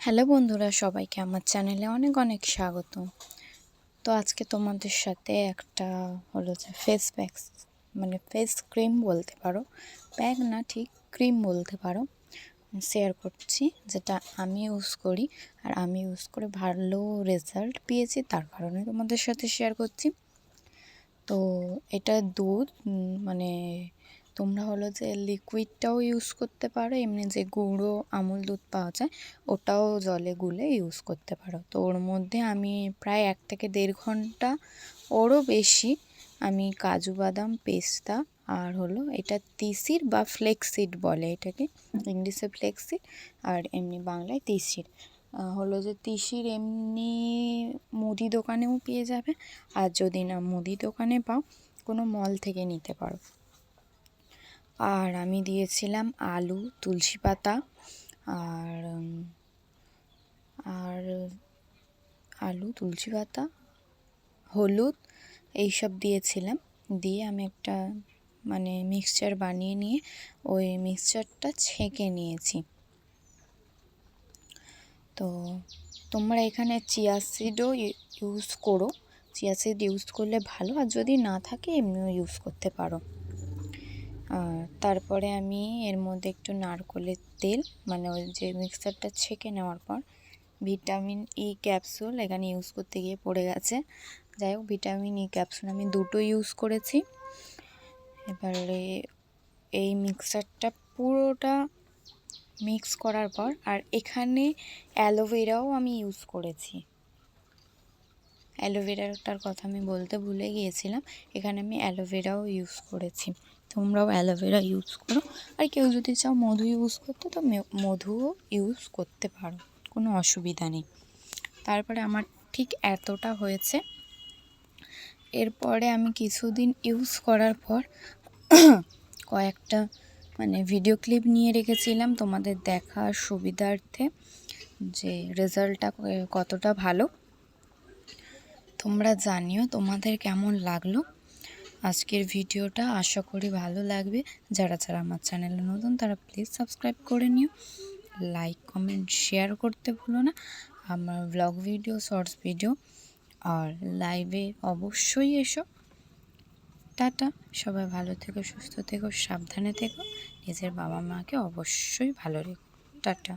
Hello বন্ধুরা, সবাইকে আমার চ্যানেলে অনেক অনেক স্বাগত। তো আজকে তোমাদের সাথে একটা হলো যে ফেস প্যাক মানে ফেস ক্রিম বলতে পারো। প্যাক না, ঠিক ক্রিম বলতে পারো। শেয়ার করছি, যেটা আমি ইউজ করি। আর আমি ইউজ করে ভালো রেজাল্ট পেয়েছি, তার কারণে তোমাদের সাথে শেয়ার করছি। তো এটা দুধ মানে তোমরা হলো যে লিকুইডটাও ইউজ করতে পারো, এমনি যে গুঁড়ো আমুল দুধ পাওয়া যায়, ওটাও জলে গুলে ইউজ করতে পারো। তো ওর মধ্যে আমি প্রায় এক থেকে দেড় ঘণ্টা ওরও বেশি আমি কাজু বাদাম, পেস্তা আর হলো এটা তিসির বা ফ্লেক্সিড বলে এটাকে, ইংলিশে ফ্লেক্সিড আর এমনি বাংলায় তিসির। হলো যে তিসির এমনি মুদি দোকানেও পেয়ে যাবে, আর যদি না মুদি দোকানে পাও, কোনো মল থেকে নিতে পারো। আর আমি দিয়েছিলাম আলু, তুলসী পাতা আর আর আলু, তুলসী পাতা, হলুদ, এইসব দিয়েছিলাম। দিয়ে আমি একটা মানে মিক্সচার বানিয়ে নিয়ে ওই মিক্সচারটা ছেঁকে নিয়েছি। তো তোমরা এখানে চিয়া সিডও ইউজ করো। চিয়া সিড ইউজ করলে ভালো, আর যদি না থাকে এমনিও ইউজ করতে পারো। তারপরে আমি এর মধ্যে একটু নারকোলের তেল মানে ওই যে মিক্সারটা ছেঁকে নেওয়ার পর ভিটামিন ই ক্যাপসুল এখানে ইউজ করতে গিয়ে পড়ে গেছে। যাই হোক, ভিটামিন ই ক্যাপসুল আমি দুটো ইউজ করেছি। এবারে এই মিক্সারটা পুরোটা মিক্স করার পর আর এখানে অ্যালোভেরাও আমি ইউজ করেছি। অ্যালোভেরাটার কথা আমি বলতে ভুলে গিয়েছিলাম। এখানে আমি অ্যালোভেরাও ইউজ করেছি। তোমরাও অ্যালোভেরা ইউজ করো। আর কেউ যদি চাও মধু ইউজ করতে, তো মধুও ইউজ করতে পারো। কোনো অসুবিধা নেই। তারপরে আমার ঠিক এতটা হয়েছে। এরপরে আমি কিছুদিন ইউজ করার পর কয়েকটা মানে ভিডিও ক্লিপ নিয়ে রেখেছিলাম তোমাদের দেখার সুবিধার্থে যে রেজাল্টটা কতটা ভালো। তোমরা জানিও তোমাদের কেমন লাগল আজকের ভিডিওটা। আশা করি ভালো লাগবে। যারা যারা আমার চ্যানেলে নতুন, তারা প্লিজ সাবস্ক্রাইব করে নিও। লাইক কমেন্ট শেয়ার করতে ভুলো না। আমার ব্লগ ভিডিও শর্টস ভিডিও আর লাইভে অবশ্যই এসো। টাটা। সবাই ভালো থেকো, সুস্থ থেকো, সাবধানে থেকো। নিজের বাবা মাকে অবশ্যই ভালো রেখো। টাটা।